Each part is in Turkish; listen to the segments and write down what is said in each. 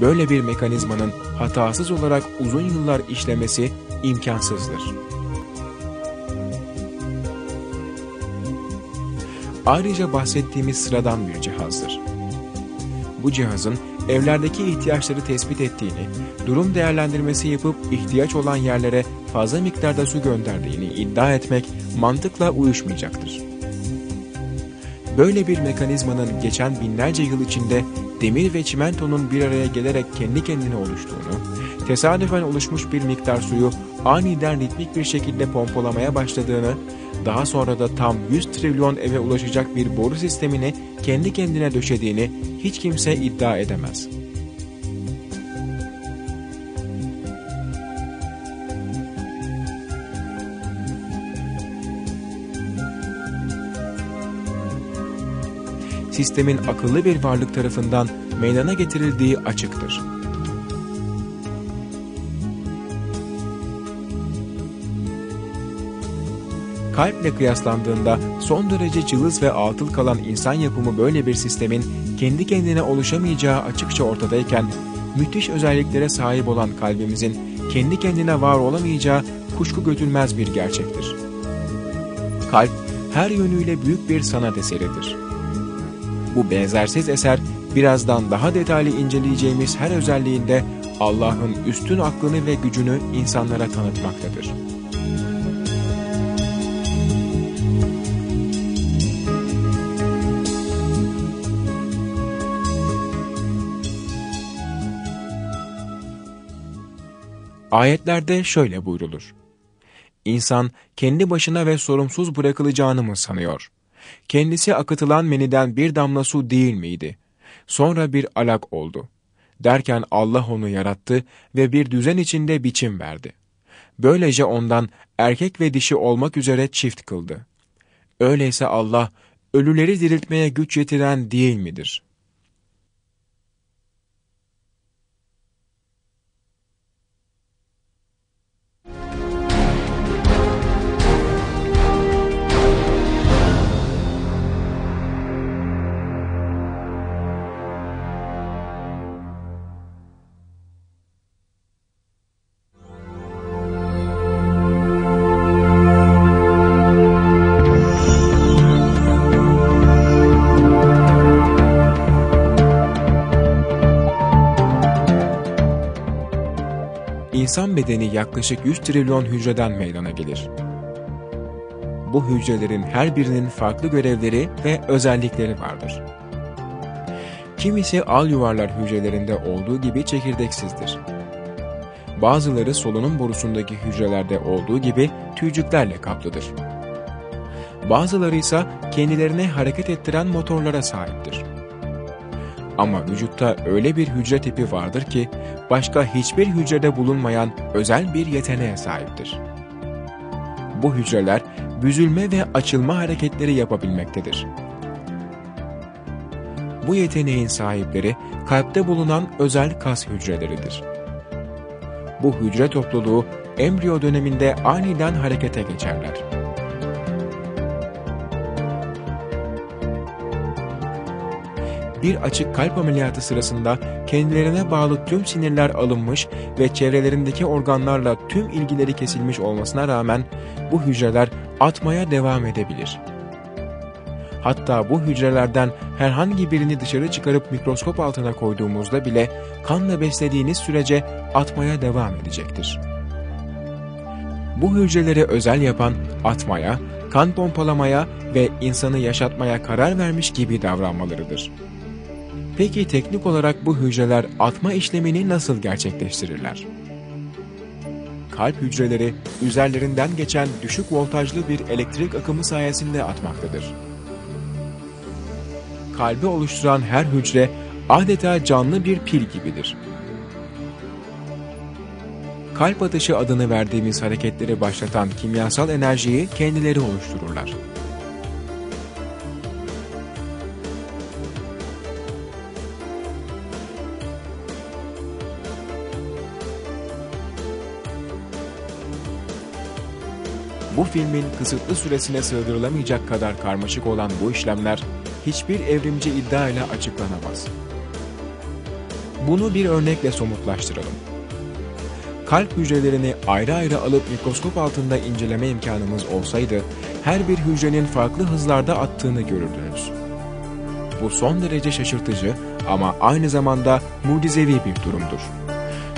böyle bir mekanizmanın hatasız olarak uzun yıllar işlemesi imkansızdır. Ayrıca bahsettiğimiz sıradan bir cihazdır. Bu cihazın evlerdeki ihtiyaçları tespit ettiğini, durum değerlendirmesi yapıp ihtiyaç olan yerlere fazla miktarda su gönderdiğini iddia etmek mantıkla uyuşmayacaktır. Böyle bir mekanizmanın geçen binlerce yıl içinde demir ve çimentonun bir araya gelerek kendi kendine oluştuğunu, tesadüfen oluşmuş bir miktar suyu aniden ritmik bir şekilde pompalamaya başladığını, daha sonra da tam 100 trilyon eve ulaşacak bir boru sistemini kendi kendine döşediğini hiç kimse iddia edemez. Sistemin akıllı bir varlık tarafından meydana getirildiği açıktır. kalple kıyaslandığında son derece cılız ve atıl kalan insan yapımı böyle bir sistemin kendi kendine oluşamayacağı açıkça ortadayken, müthiş özelliklere sahip olan kalbimizin kendi kendine var olamayacağı kuşku götürmez bir gerçektir. Kalp, her yönüyle büyük bir sanat eseridir. Bu benzersiz eser, birazdan daha detaylı inceleyeceğimiz her özelliğinde Allah'ın üstün aklını ve gücünü insanlara tanıtmaktadır. Ayetlerde şöyle buyrulur. İnsan kendi başına ve sorumsuz bırakılacağını mı sanıyor? Kendisi akıtılan meniden bir damla su değil miydi? Sonra bir alak oldu. Derken Allah onu yarattı ve bir düzen içinde biçim verdi. Böylece ondan erkek ve dişi olmak üzere çift kıldı. Öyleyse Allah, ölüleri diriltmeye güç yetiren değil midir?'' İnsan bedeni yaklaşık 100 trilyon hücreden meydana gelir. Bu hücrelerin her birinin farklı görevleri ve özellikleri vardır. Kimisi al yuvarlar hücrelerinde olduğu gibi çekirdeksizdir. Bazıları solunum borusundaki hücrelerde olduğu gibi tüycüklerle kaplıdır. Bazıları ise kendilerini hareket ettiren motorlara sahiptir. Ama vücutta öyle bir hücre tipi vardır ki başka hiçbir hücrede bulunmayan özel bir yeteneğe sahiptir. Bu hücreler büzülme ve açılma hareketleri yapabilmektedir. Bu yeteneğin sahipleri kalpte bulunan özel kas hücreleridir. Bu hücre topluluğu embriyo döneminde aniden harekete geçerler. Bir açık kalp ameliyatı sırasında kendilerine bağlı tüm sinirler alınmış ve çevrelerindeki organlarla tüm ilgileri kesilmiş olmasına rağmen bu hücreler atmaya devam edebilir. Hatta bu hücrelerden herhangi birini dışarı çıkarıp mikroskop altına koyduğumuzda bile kanla beslediğiniz sürece atmaya devam edecektir. Bu hücreleri özel yapan atmaya, kan pompalamaya ve insanı yaşatmaya karar vermiş gibi davranmalarıdır. Peki teknik olarak bu hücreler atma işlemini nasıl gerçekleştirirler? Kalp hücreleri üzerlerinden geçen düşük voltajlı bir elektrik akımı sayesinde atmaktadır. Kalbi oluşturan her hücre adeta canlı bir pil gibidir. Kalp atışı adını verdiğimiz hareketleri başlatan kimyasal enerjiyi kendileri oluştururlar. Bu filmin kısıtlı süresine sığdırılamayacak kadar karmaşık olan bu işlemler hiçbir evrimci iddia ile açıklanamaz. Bunu bir örnekle somutlaştıralım. Kalp hücrelerini ayrı ayrı alıp mikroskop altında inceleme imkanımız olsaydı, her bir hücrenin farklı hızlarda attığını görürdünüz. Bu son derece şaşırtıcı ama aynı zamanda mucizevi bir durumdur.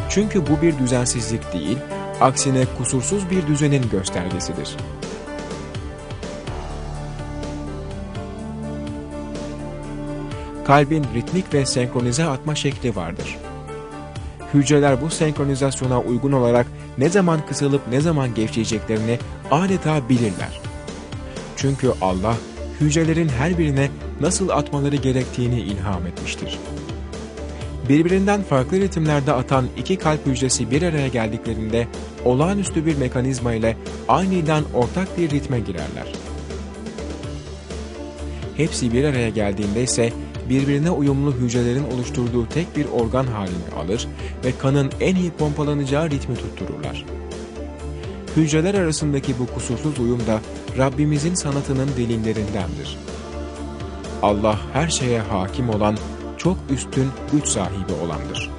Çünkü bu bir düzensizlik değil, aksine kusursuz bir düzenin göstergesidir. Kalbin ritmik ve senkronize atma şekli vardır. Hücreler bu senkronizasyona uygun olarak ne zaman kısalıp ne zaman gevşeyeceklerini adeta bilirler. Çünkü Allah hücrelerin her birine nasıl atmaları gerektiğini ilham etmiştir. Birbirinden farklı ritimlerde atan iki kalp hücresi bir araya geldiklerinde olağanüstü bir mekanizma ile aniden ortak bir ritme girerler. Hepsi bir araya geldiğinde ise birbirine uyumlu hücrelerin oluşturduğu tek bir organ halini alır ve kanın en iyi pompalanacağı ritmi tuttururlar. Hücreler arasındaki bu kusursuz uyum da Rabbimizin sanatının delillerindendir. Allah her şeye hakim olan, çok üstün güç sahibi olandır.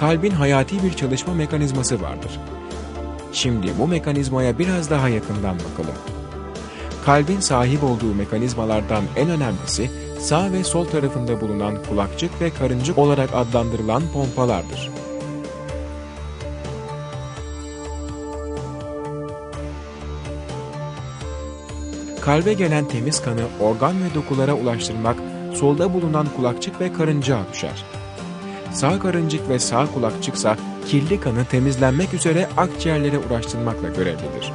Kalbin hayati bir çalışma mekanizması vardır. Şimdi bu mekanizmaya biraz daha yakından bakalım. Kalbin sahip olduğu mekanizmalardan en önemlisi sağ ve sol tarafında bulunan kulakçık ve karıncık olarak adlandırılan pompalardır. Kalbe gelen temiz kanı organ ve dokulara ulaştırmak solda bulunan kulakçık ve karıncağa düşer. Sağ karıncık ve sağ kulakçıksa kirli kanı temizlenmek üzere akciğerlere ulaştırmakla görevlidir.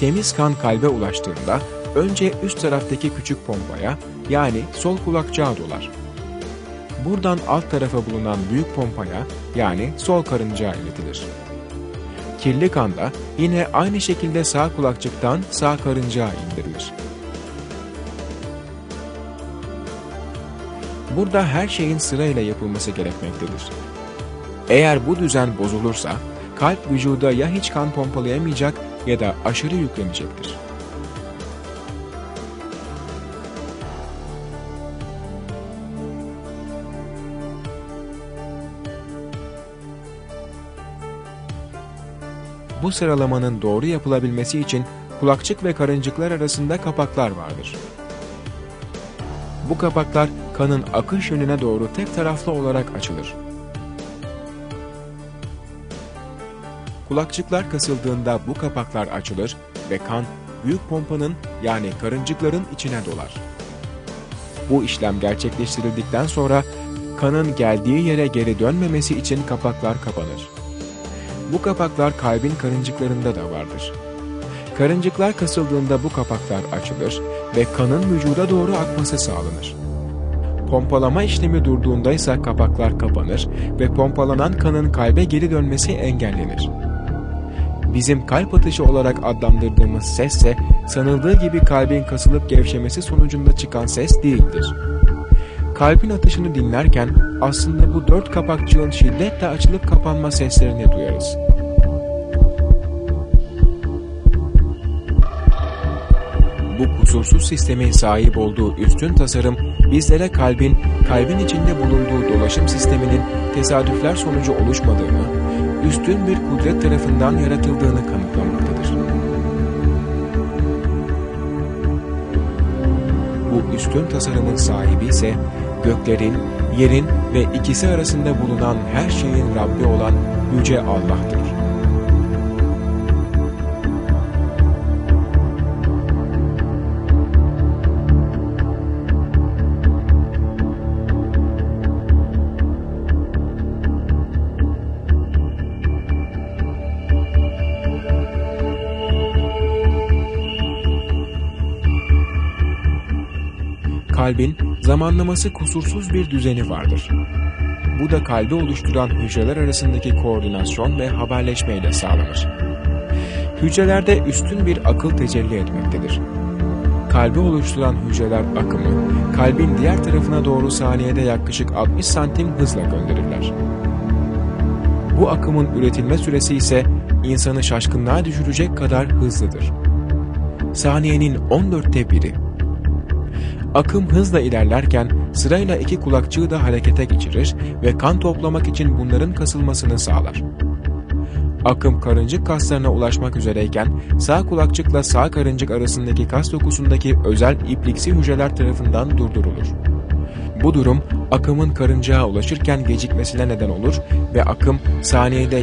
Temiz kan kalbe ulaştığında önce üst taraftaki küçük pompaya yani sol kulakçığa dolar. Buradan alt tarafa bulunan büyük pompaya yani sol karıncaya iletilir. Kirli kan da yine aynı şekilde sağ kulakçıktan sağ karıncaya indirilir. Burada her şeyin sırayla yapılması gerekmektedir. Eğer bu düzen bozulursa kalp vücuda ya hiç kan pompalayamayacak ya da aşırı yüklenecektir. Bu sıralamanın doğru yapılabilmesi için kulakçık ve karıncıklar arasında kapaklar vardır. Bu kapaklar kanın akış yönüne doğru tek taraflı olarak açılır. Kulakçıklar kasıldığında bu kapaklar açılır ve kan büyük pompanın yani karıncıkların içine dolar. Bu işlem gerçekleştirildikten sonra kanın geldiği yere geri dönmemesi için kapaklar kapanır. Bu kapaklar kalbin karıncıklarında da vardır. Karıncıklar kasıldığında bu kapaklar açılır ve kanın vücuda doğru akması sağlanır. Pompalama işlemi durduğunda ise kapaklar kapanır ve pompalanan kanın kalbe geri dönmesi engellenir. Bizim kalp atışı olarak adlandırdığımız ses ise sanıldığı gibi kalbin kasılıp gevşemesi sonucunda çıkan ses değildir. Kalbin atışını dinlerken aslında bu dört kapakçığın şiddetle açılıp kapanma seslerini duyarız. Bu kusursuz sistemin sahip olduğu üstün tasarım bizlere kalbin, kalbin içinde bulunduğu dolaşım sisteminin tesadüfler sonucu oluşmadığını, üstün bir kudret tarafından yaratıldığını kanıtlamaktadır. Bu üstün tasarımın sahibi ise göklerin, yerin ve ikisi arasında bulunan her şeyin Rabbi olan Yüce Allah'tır. kalbin zamanlaması kusursuz bir düzeni vardır. Bu da kalbi oluşturan hücreler arasındaki koordinasyon ve haberleşmeyle sağlanır. Hücrelerde üstün bir akıl tecelli etmektedir. kalbi oluşturan hücreler akımı, kalbin diğer tarafına doğru saniyede yaklaşık 60 santim hızla gönderirler. Bu akımın üretilme süresi ise insanı şaşkınlığa düşürecek kadar hızlıdır. Saniyenin 14'te biri. Akım hızla ilerlerken sırayla iki kulakçığı da harekete geçirir ve kan toplamak için bunların kasılmasını sağlar. Akım karıncık kaslarına ulaşmak üzereyken sağ kulakçıkla sağ karıncık arasındaki kas dokusundaki özel ipliksi hücreler tarafından durdurulur. Bu durum akımın karıncaya ulaşırken gecikmesine neden olur ve akım saniyede